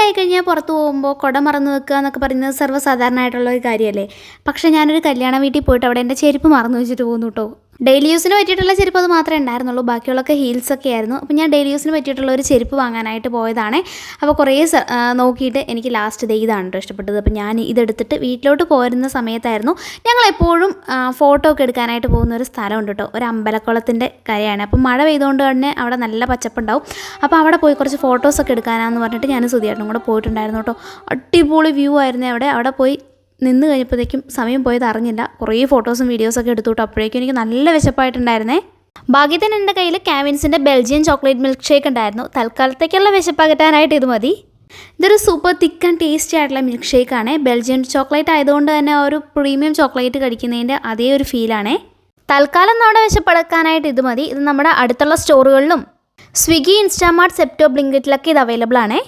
മഴയൊക്കെ ആയിക്കഴിഞ്ഞാൽ പുറത്ത് പോകുമ്പോൾ കുട മറന്നു വെക്കുക എന്നൊക്കെ പറയുന്നത് സർവസാധാരണമായിട്ടുള്ള ഒരു കാര്യമല്ലേ പക്ഷേ ഞാനൊരു കല്യാണ വീട്ടിൽ പോയിട്ട് അവിടെ എന്റെ ചെരുപ്പ് മറന്നു വെച്ചിട്ട് പോകുന്നു കേട്ടോ ഡെയിലി യൂസിന് പറ്റിയിട്ടുള്ള ചെരുപ്പ് അത് മാത്രമേ ഉണ്ടായിരുന്നുള്ളൂ. ബാക്കിയുള്ളൊക്കെ ഹീൽസൊക്കെ ആയിരുന്നു. അപ്പോൾ ഞാൻ ഡെയിലി യൂസിന് പറ്റിയിട്ടുള്ള ഒരു ചെരുപ്പ് വാങ്ങാനായിട്ട് പോയതാണ്. അപ്പോൾ കുറേ നോക്കിയിട്ട് എനിക്ക് ലാസ്റ്റ് ദേ ഇതാണ് കേട്ടോ ഇഷ്ടപ്പെട്ടത്. അപ്പോൾ ഞാൻ ഇതെടുത്തിട്ട് വീട്ടിലോട്ട് പോരുന്ന സമയത്തായിരുന്നു ഞങ്ങൾ എപ്പോഴും ഫോട്ടോ ഒക്കെ എടുക്കാനായിട്ട് പോകുന്ന ഒരു സ്ഥലമുണ്ട് കേട്ടോ ഒരു അമ്പലക്കുളത്തിന്റെ കരയാണ്. അപ്പോൾ മഴ പെയ്തുകൊണ്ട് തന്നെ അവിടെ നല്ല പച്ചപ്പുണ്ടാവും. അപ്പോൾ അവിടെ പോയി കുറച്ച് ഫോട്ടോസൊക്കെ എടുക്കാനാന്ന് പറഞ്ഞിട്ട് ഞാൻ സുധിയേട്ടനും കൂടെ പോയിട്ടുണ്ടായിരുന്നു കേട്ടോ അടിപൊളി വ്യൂ ആയിരുന്നു അവിടെ. അവിടെ പോയി നിന്ന് കഴിഞ്ഞപ്പോഴത്തേക്കും സമയം പോയത് അറിഞ്ഞില്ല. കുറേ ഫോട്ടോസും വീഡിയോസൊക്കെ എടുത്തു കേട്ടോ അപ്പോഴേക്കും എനിക്ക് നല്ല വിശപ്പായിട്ടുണ്ടായിരുന്നേ. ഭാഗ്യത്തിന് എന്റെ കയ്യിൽ കാവിൻസിന്റെ ബെൽജിയൻ ചോക്ലേറ്റ് മിൽക്ക് ഷേക്ക് ഉണ്ടായിരുന്നു. തൽക്കാലത്തേക്കുള്ള വിശപ്പകറ്റാനായിട്ട് ഇത് മതി. ഇതൊരു സൂപ്പർ തിക്ക് ആൻഡ് ടേസ്റ്റി ആയിട്ടുള്ള മിൽക്ക് ഷേക്കാണ് ബെൽജിയൻ ചോക്ലേറ്റ് ആയതുകൊണ്ട് തന്നെ ഒരു പ്രീമിയം ചോക്ലേറ്റ് കഴിക്കുന്നതിന്റെ അതേ ഒരു ഫീലാണേ തൽക്കാലം നമ്മുടെ വിശപ്പടക്കാനായിട്ട് ഇത് മതി. ഇത് നമ്മുടെ അടുത്തുള്ള സ്റ്റോറുകളിലും സ്വിഗ്ഗി ഇൻസ്റ്റാമാർട്ട് സെപ്റ്റോ ബ്ലിങ്കറ്റിലൊക്കെ ഇത് അവൈലബിൾ ആണേ.